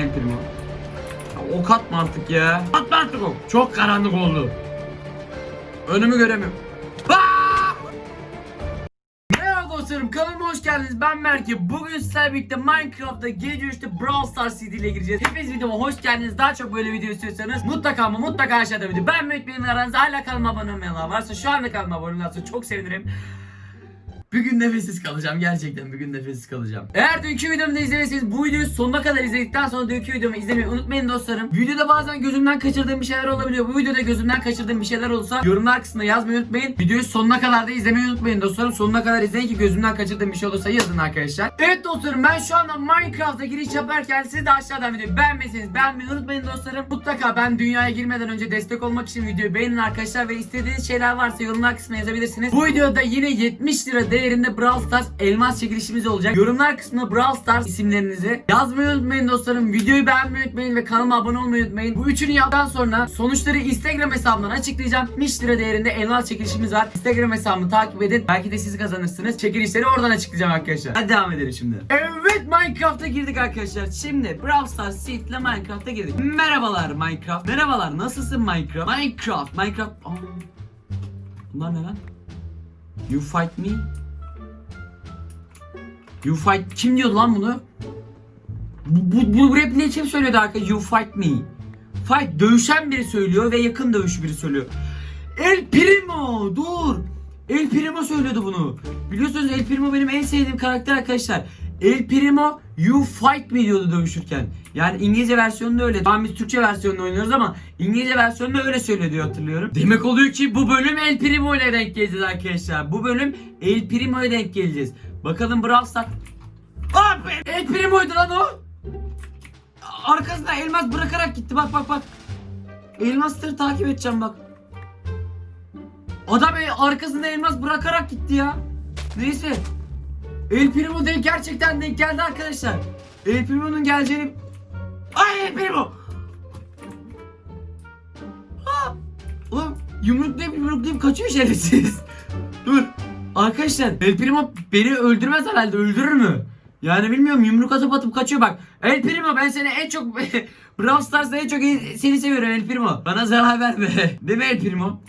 El Primo. Ok atma artık ya. Atma artık ok. Çok karanlık oldu. Önümü göremiyorum. Merhaba dostlarım kanalıma hoş geldiniz ben Merke Bugün sizlerle birlikte Minecraft'ta gece 3'te Brawl Stars CD ile gireceğiz Hepiniz videoma hoş geldiniz daha çok böyle video istiyorsanız Mutlaka ama mutlaka aşağıda video Ben Mehmet benim aranızda hala kanalıma abone olmayanlar varsa Şu anda kanalıma abone olursa çok sevinirim bir gün nefessiz kalacağım gerçekten bir gün nefessiz kalacağım. Eğer dünkü videomu da izlediyseniz bu videoyu sonuna kadar izledikten sonra dünkü videomu izlemeyi unutmayın dostlarım. Videoda bazen gözümden kaçırdığım bir şeyler olabiliyor. Bu videoda gözümden kaçırdığım bir şeyler olursa yorumlar kısmına yazmayı unutmayın. Videoyu sonuna kadar da izlemeyi unutmayın dostlarım. Sonuna kadar izleyin ki gözümden kaçırdığım bir şey olursa yazın arkadaşlar. Evet dostlarım ben şu anda Minecraft'a giriş yaparken siz de aşağıdan videoyu beğenmeseniz beğenmeyi unutmayın dostlarım. Mutlaka ben dünyaya girmeden önce destek olmak için videoyu beğenin arkadaşlar ve istediğiniz şeyler varsa yorumlar kısmına yazabilirsiniz. Bu videoda yine 70 lira değerinde Brawl Stars elmas çekilişimiz olacak. Yorumlar kısmına Brawl Stars isimlerinizi yazmayı unutmayın dostlarım. Videoyu beğenmeyi unutmayın ve kanalıma abone olmayı unutmayın. Bu üçünü yaptıktan sonra sonuçları Instagram hesabımdan açıklayacağım. 70 lira değerinde elmas çekilişimiz var. Instagram hesabımı takip edin. Belki de siz kazanırsınız. Çekilişleri oradan açıklayacağım arkadaşlar. Hadi devam edelim şimdi. Evet Minecraft'a girdik arkadaşlar. Şimdi Brawl Stars Seed ile Minecraft'a girdik. Merhabalar Minecraft. Merhabalar nasılsın Minecraft? Minecraft. Minecraft. Aa. Bunlar ne lan? You fight me? You fight kim diyordu lan bunu? Bu, bu, bu repliği kim söylüyordu arkadaşlar? You fight me. Fight dövüşen biri söylüyor ve yakın dövüş biri söylüyor. El Primo dur. El Primo söylüyordu bunu. Biliyorsunuz El Primo benim en sevdiğim karakter arkadaşlar. El Primo you fight me diyordu dövüşürken. Yani İngilizce versiyonunda öyle. Tamam biz Türkçe versiyonunu oynuyoruz ama İngilizce versiyonunda öyle söylüyor diye hatırlıyorum. Demek oluyor ki bu bölüm El Primo ile denk geleceğiz arkadaşlar. Bu bölüm El Primo'ya denk geleceğiz. Bakalım Brawl Stars. Abi El Primo'ydu lan o. Arkasında elmas bırakarak gitti bak bak bak. Elmasları takip edeceğim bak. Adam arkasında elmas bırakarak gitti ya. Neyse. El Primo denk gerçekten denk geldi arkadaşlar. El Primo'nun geleceğini... Ay El Primo! Ha! Ulan yumruklayıp yumruklayıp kaçıyor şerefsiz. Dur. Arkadaşlar El Primo beni öldürmez herhalde öldürür mü? Yani bilmiyorum yumruk atıp atıp kaçıyor bak. El Primo ben seni en çok Brawl Stars'ta en çok seni seviyorum El Primo. Bana zarar verme. Değil mi El Primo?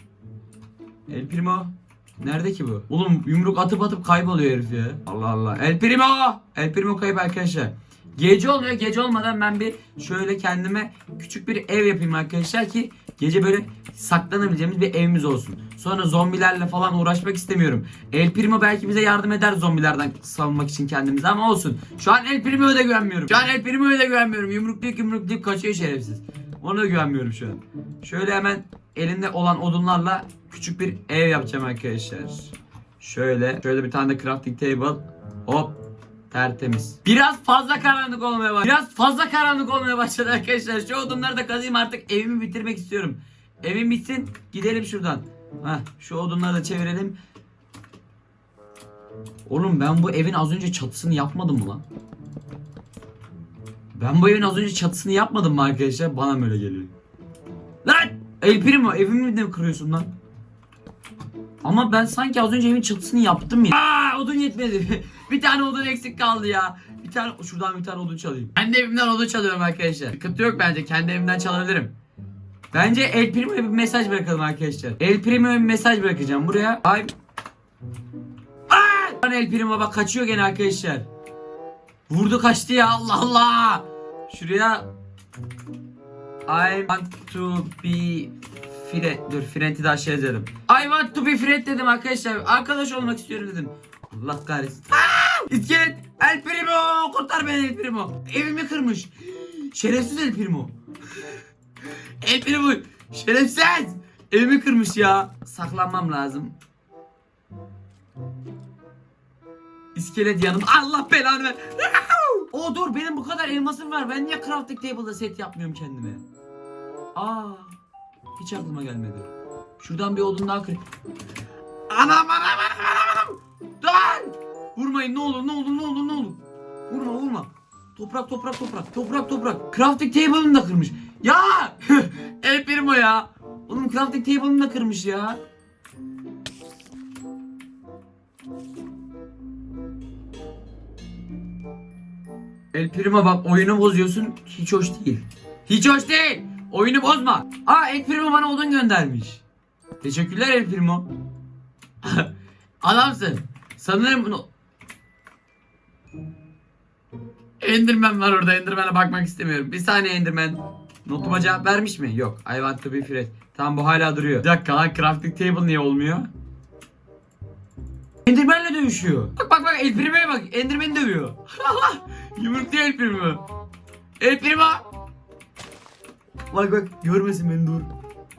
El Primo. Nerede ki bu? Oğlum yumruk atıp atıp kayboluyor herif ya. Allah Allah. El Primo. El Primo kayıp arkadaşlar. Gece oluyor. Gece olmadan ben bir şöyle kendime küçük bir ev yapayım arkadaşlar ki gece böyle saklanabileceğimiz bir evimiz olsun. Sonra zombilerle falan uğraşmak istemiyorum. El Primo belki bize yardım eder zombilerden savunmak için kendimizi ama olsun. Şu an El Primo'ya da güvenmiyorum. Şu an El Primo'ya da güvenmiyorum. Yumruklayıp yumruklayıp kaçıyor şerefsiz. Ona da güvenmiyorum şu an. Şöyle hemen elinde olan odunlarla küçük bir ev yapacağım arkadaşlar. Şöyle, şöyle bir tane de crafting table. Hop. Tertemiz. Biraz fazla karanlık olmaya başladı. Biraz fazla karanlık olmaya başladı arkadaşlar. Şu odunları da kazayım artık evimi bitirmek istiyorum. Evim bitsin gidelim şuradan. Heh, şu odunları da çevirelim. Oğlum ben bu evin az önce çatısını yapmadım mı lan? Ben bu evin az önce çatısını yapmadım mı arkadaşlar? Bana mı öyle geliyor? Lan! El Primo evimi de mi kırıyorsun lan? Ama ben sanki az önce evin çatısını yaptım ya. Aa, odun yetmedi. bir tane odun eksik kaldı ya. Bir tane şuradan bir tane odun çalayım. Kendi evimden odun çalıyorum arkadaşlar. Sıkıntı yok bence. Kendi evimden çalabilirim. Bence El Primo'ya bir mesaj bırakalım arkadaşlar. El Primo'ya bir mesaj bırakacağım buraya. Ay. Aa! El Primo bak kaçıyor gene arkadaşlar. Vurdu kaçtı ya Allah Allah. Şuraya I want to be friend. Dur friend'i de aşağı yazalım. I want to be friend dedim arkadaşlar. Arkadaş olmak istiyorum dedim. Allah kahretsin. Aa! İskelet! El Primo! Kurtar beni El Primo. Evimi kırmış. Şerefsiz El Primo. El Primo. Şerefsiz. Evimi kırmış ya. Saklanmam lazım. İskelet yanım. Allah belanı ver. O dur benim bu kadar elmasım var. Ben niye crafting table'da set yapmıyorum kendime? Aa, hiç aklıma gelmedi. Şuradan bir odun daha kır. Anam anam anam anam anam. Vurmayın ne olur ne olur ne olur ne olur. Vurma vurma. Toprak toprak toprak. Toprak toprak. Crafting table'ını da kırmış. Ya! El Primo ya. Oğlum crafting table'ını da kırmış ya. El Primo bak oyunu bozuyorsun. Hiç hoş değil. Hiç hoş değil. Oyunu bozma. Aa El Primo bana odun göndermiş. Teşekkürler El Primo. Adamsın. Sanırım bunu... Enderman var orada. Enderman'a bakmak istemiyorum. Bir saniye Enderman. Notuma cevap vermiş mi? Yok. I want to be friend. Tamam bu hala duruyor. Bir dakika lan crafting table niye olmuyor? Enderman'le dövüşüyor. Bak bak bak El Primo'ya bak. Enderman'i dövüyor. Yumrukluyor El Primo. El Primo. Bak bak görmesin beni dur.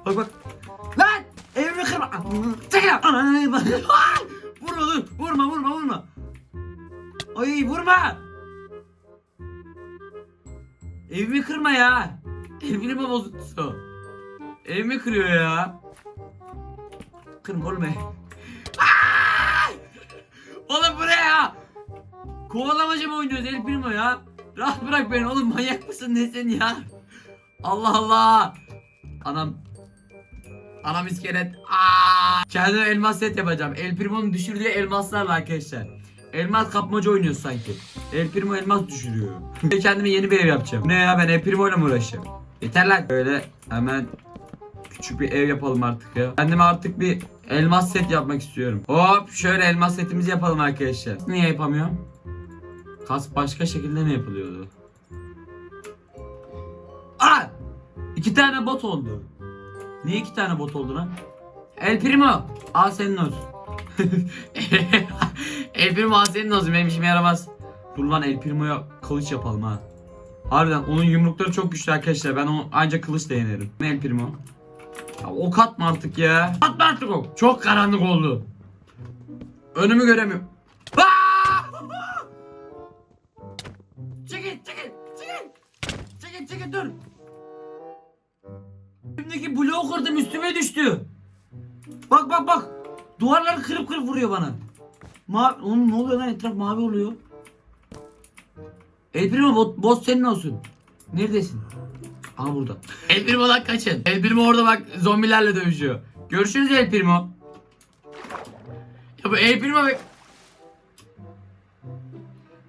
Bak bak. Lan! Evimi kırma. Çekil. Ananı bak. Vurma dur. Vurma vurma vurma. Ay vurma. Evimi kırma ya. Evini mi bozuldu? Evimi kırıyor ya. Kırma oğlum! Oğlum bu ne ya? Kovalamaca mı oynuyoruz El Primo ya? Rahat bırak beni oğlum manyak mısın nesin ya? Allah Allah. Anam. Anam iskelet. Aa! Kendime elmas set yapacağım. El Primo'nun düşürdüğü elmaslarla arkadaşlar. Elmas kapmaca oynuyor sanki. El Primo elmas düşürüyor. Kendime yeni bir ev yapacağım. Ne ya ben El Primo ile mi uğraşacağım? Yeter lan. Böyle hemen küçük bir ev yapalım artık ya. Kendime artık bir elmas set yapmak istiyorum. Hop şöyle elmas setimizi yapalım arkadaşlar. Niye yapamıyorum? Kas başka şekilde mi yapılıyordu? Aa! İki tane bot oldu. Niye iki tane bot oldu lan? El Primo. Al senin olsun. El Primo al senin olsun. Benim işime yaramaz. Dur lan El Primo'ya kılıç yapalım ha. Harbiden onun yumrukları çok güçlü arkadaşlar. Ben onu ancak kılıçla yenerim. Ne El Primo? Ya ok atma artık ya. Atma artık ok. Çok karanlık oldu. Önümü göremiyorum. Çekil çekil çekil. Çekil çekil dur. Üstümdeki bloğu kırdım üstüme düştü. Bak bak bak. Duvarları kırıp kırıp vuruyor bana. Mavi, oğlum ne oluyor lan etraf mavi oluyor. El Primo bot, boss senin olsun. Neredesin? Aa burada. El Primo'dan kaçın. El orada bak zombilerle dövüşüyor. Görüşürüz El Primo. Ya bu El be-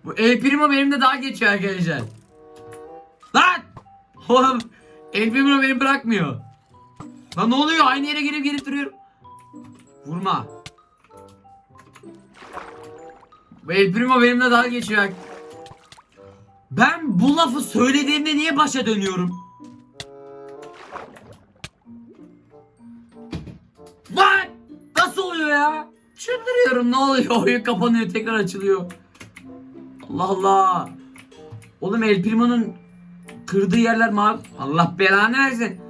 Bu El Primo benimle daha geçiyor arkadaşlar. Lan! Oğlum El beni bırakmıyor. Lan ne oluyor? Aynı yere girip gelip duruyorum. Vurma. Bu El Primo benimle daha geçiyor. Ben bu lafı söylediğimde niye başa dönüyorum? Lan! Nasıl oluyor ya? Çıldırıyorum ne oluyor? Oyun kapanıyor tekrar açılıyor. Allah Allah. Oğlum El Primo'nun kırdığı yerler mavi. Allah belanı versin.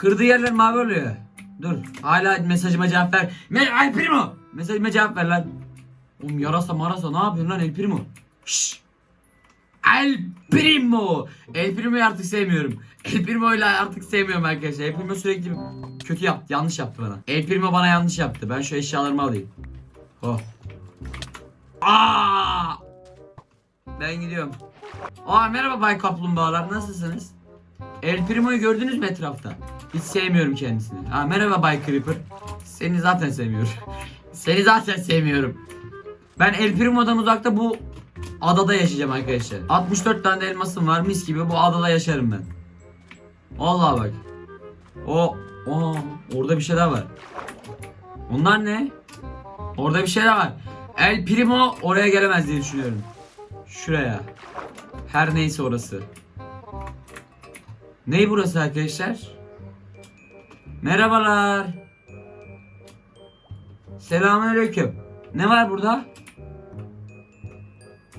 Kırdığı yerler mavi oluyor. Dur. Hala mesajıma cevap ver. Me El Primo. Mesajıma cevap ver lan. Oğlum yarasa marasa ne yapıyorsun lan El Primo? Şşş. El Primo. El Primo'yu artık sevmiyorum. El Primo'yu artık sevmiyorum arkadaşlar. El Primo sürekli kötü yaptı. Yanlış yaptı bana. El Primo bana yanlış yaptı. Ben şu eşyalarımı alayım. Oh. Aa! Ben gidiyorum. Aa merhaba Bay Kaplumbağalar. Nasılsınız? El Primo'yu gördünüz mü etrafta? Hiç sevmiyorum kendisini. Ha merhaba Bay Creeper. Seni zaten sevmiyorum. Seni zaten sevmiyorum. Ben El Primo'dan uzakta bu adada yaşayacağım arkadaşlar. 64 tane elmasım var mis gibi bu adada yaşarım ben. Vallahi bak. O o orada bir şeyler var. Onlar ne? Orada bir şeyler var. El Primo oraya gelemez diye düşünüyorum. Şuraya. Her neyse orası. Ney burası arkadaşlar? Merhabalar. Selamünaleyküm. Ne var burada?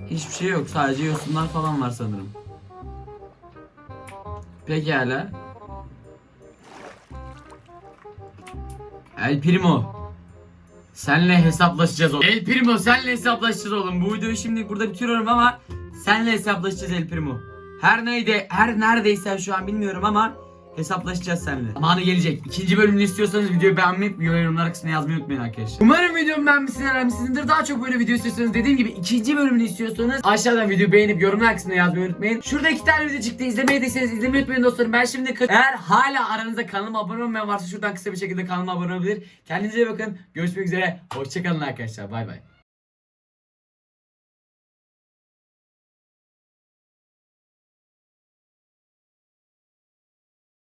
Hiçbir şey yok. Sadece yosunlar falan var sanırım. Pekala. El Primo. Senle hesaplaşacağız oğlum. El Primo senle hesaplaşacağız oğlum. Bu videoyu şimdi burada bitiriyorum ama senle hesaplaşacağız El Primo. Her neydi, her neredeyse şu an bilmiyorum ama hesaplaşacağız seninle. Zamanı gelecek. İkinci bölümünü istiyorsanız videoyu beğenmeyi ve yorumlar kısmına yazmayı unutmayın arkadaşlar. Umarım videomu beğenmişsinizdir, beğenmişsinizdir. Daha çok böyle video istiyorsanız dediğim gibi ikinci bölümünü istiyorsanız aşağıdan videoyu beğenip yorumlar kısmına yazmayı unutmayın. Şurada iki tane video çıktı. İzlemeyi değilseniz izlemeyi unutmayın dostlarım. Ben şimdi eğer hala aranızda kanalıma abone olmayan varsa şuradan kısa bir şekilde kanalıma abone olabilir. Kendinize iyi bakın. Görüşmek üzere. Hoşçakalın arkadaşlar. Bay bay.